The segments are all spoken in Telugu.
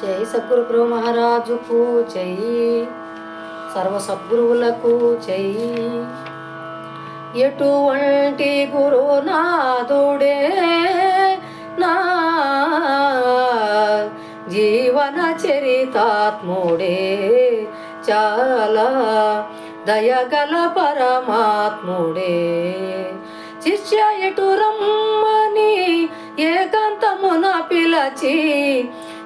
జై సద్గురు ప్రభు మహారాజుకు జై సర్వ సద్గురువులకు జై ఎటువంటి గురునాథుడే నా జీవన చరితాత్ముడే. చాలా దయగల పరమాత్ముడే. శిష్య ఎటు రమ్మని ఏకాంతమున పిలచి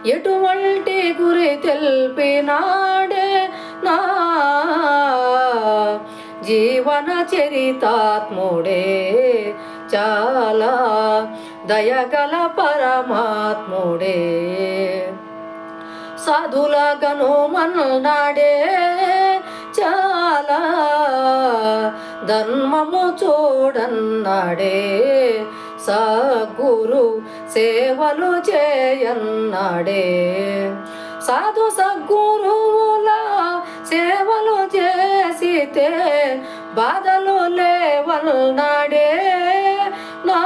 ఎటువంటి గురి తెలిపినాడే నా జీవన చరితాత్ముడే? చాలా దయగల పరమాత్ముడే. సాధులగను మన్నాడే. చాలా ధర్మము చూడన్నాడే. సద్గురు సేవలు చేయన్నాడే. సాధు సద్గురువుల సేవలు చేసితే బాధలు లేవన్నాడే. నా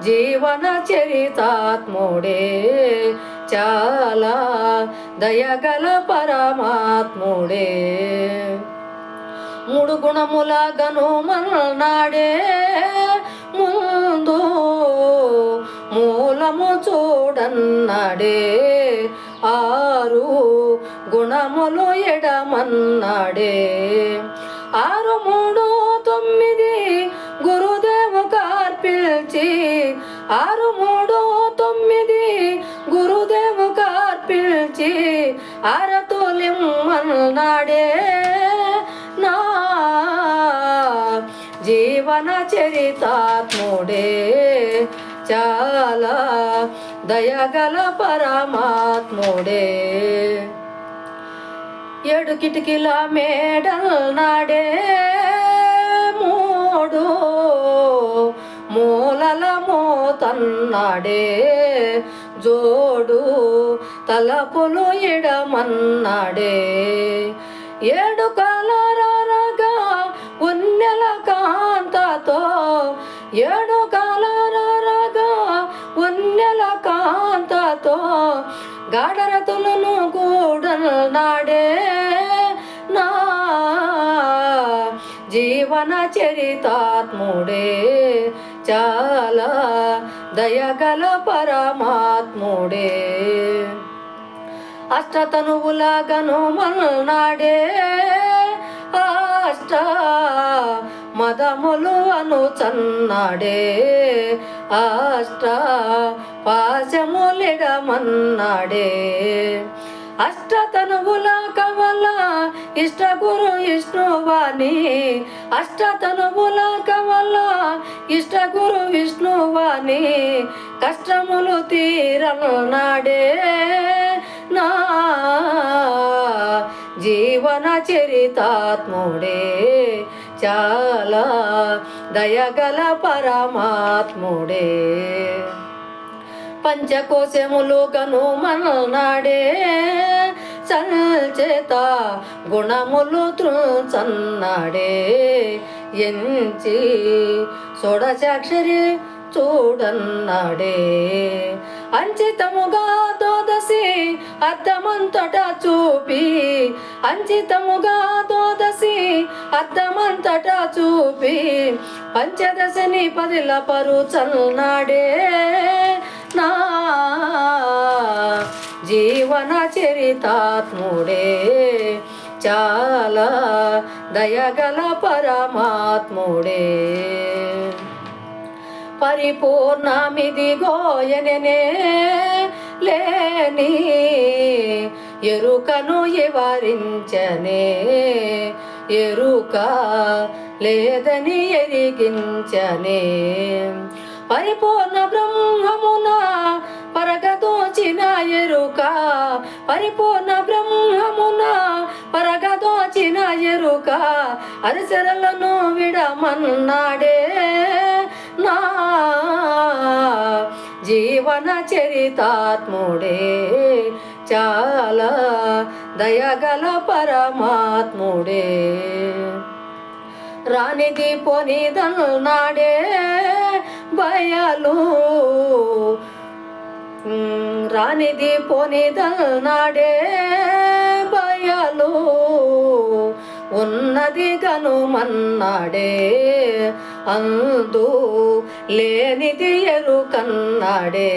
జీవన చరితాత్ముడే చాలా దయగల పరమాత్ముడే. మూడు గుణముల గనుమన్నాడే. ముందో మూలము చూడన్నాడే. ఆరు గుణములు ఎడమన్నాడే. ఆరు మూడు తొమ్మిది గురుదేవు కార్పిల్చి ఆరు మూడు తొమ్మిది గురుదేవు కార్పిల్చి అరతులిమ్మన్నాడే. పవన చరితాత్ముడే. చాలా దయగల పరమాత్ముడే. ఏడు కిటికీల మేడల్ నాడే మూడు మూలల మోతన్నాడే. జోడు తలపులు ఎడమన్నాడే ఏడు కలర ఏడు కాలరాగా ఉన్నెల కాంతతో గాఢరతులను కూడనాడే నా జీవన చరితాత్ముడే. చాలా దయగల పరమాత్ముడే. అష్టతనువులాగను మన్నాడే అష్ట మదములు అను చన్నాడే. అష్ట పాశములిడమన్నాడే అష్టతనువుల కవల ఇష్ట గురు విష్ణువాణి. అష్టతనువుల కవల ఇష్ట గురు విష్ణువాణి. కష్టములు తీరన్నాడే నా జీవన చరితాత్ముడే. చాలా దయగల పరమాత్ముడే. పంచకోశములు గను మనల్నాడే సంచేత గుణములు తృచన్నాడే. ఎంచి షోడశాక్షరి చూడన్నాడే. అంచితముగా దోదసి అర్థమంతట చూపి అంచితముగా దోదసి అర్థమంతట చూపి పంచదశని పదిల పరుచన్నాడే నా జీవన చరితాత్ముడే చాలా దయగల పరమాత్ముడే. పరిపూర్ణమిది గోయననే లేని ఎరుకను వివరించనే ఎరుక లేదని ఎరిగించనే. పరిపూర్ణ బ్రహ్మమున పరగదోచిన ఎరుక పరిపూర్ణ బ్రహ్మమున పరగదోచిన ఎరుక అరిసెరలను విడమన్నాడే. నా జీవన చరితాత్ముడే చాలా దయగల పరమాత్ముడే. రానిది పోనిదన్నాడే భయాలు ఉమ్, రానిది పోనిదల్నాడే భయాలు ఉన్నది గనుమన్నాడే. అందు లేనిది ఎరుకన్నాడే.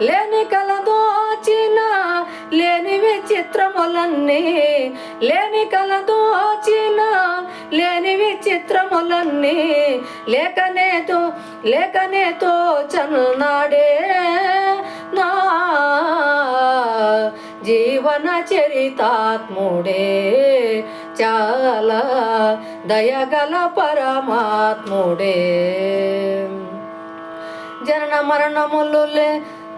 లేని కలదోచిన లేని విచిత్రములన్నీ లేని కలదోచిన లేని విచిత్రములన్నీ లేకనేతో లేకనేతో చన్నాడే జీవన చరితాత్ముడే. చాలా దయగల పరమాత్ముడే. జనన మరణములు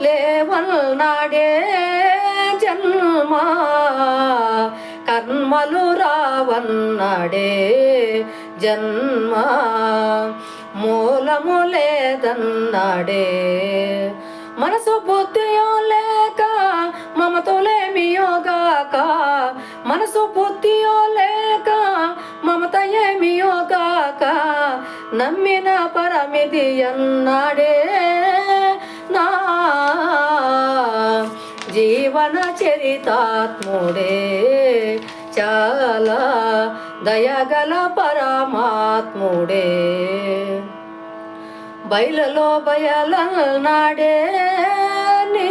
లేవల్నాడే జన్మ కర్మలు రావన్నాడే జన్మ మూలము లేదన్నాడే మనసు బుద్ధియో లేక మమతో మమతలేమియోగాక మనసు బుద్ధియో లేక మమత ఏమియోగాక నమ్మిన పరమిది అన్నాడే నా జీవన చరితాత్ముడే చాలా దయగల పరమాత్ముడే. బయలలో బయలన్నాడే నీ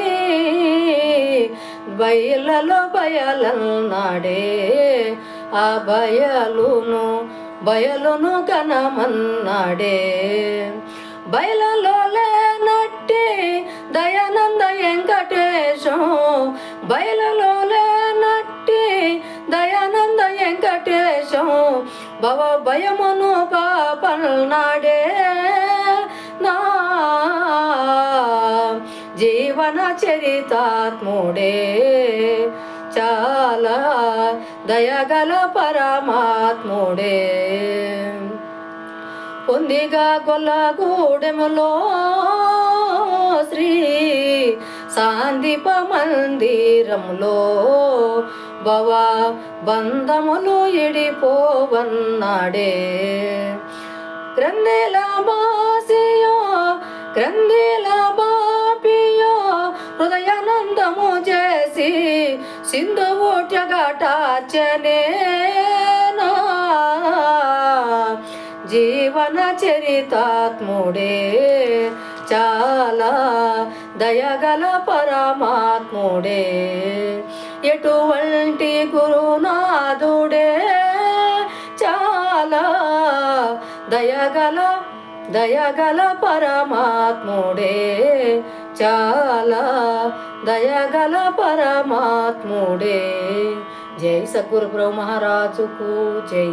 బయలలో బయలన్నాడే ఆ బయలును బయలును గణమన్నాడే బయలలో లేనట్టి దయానంద వెంకటేశం. బయలలో లేనట్టి దయానంద వెంకటేశం. భవ భయమును పాపన్నాడే జీవన చరితాత్ముడే. చాలా దయగల పరమాత్ముడే. పొందిగా గొల్లగూడెములో శ్రీ సాందీప మందిరములో భవ బంధములు ఎడిపోవన్నాడే క్రందేల బాసియో క్రందేల హృదయానందము చేసి సింధు ఓట్యగాటార్చనే జీవన చరితాత్ముడే చాలా దయగల పరమాత్ముడే. ఎటువంటి గురునాథుడే చాలా దయగల దయగల పరమాత్ముడే. చాలా దయగల పరమాత్ముడే. జై సద్గురు బ్రహ్మ మహారాజుకు జై.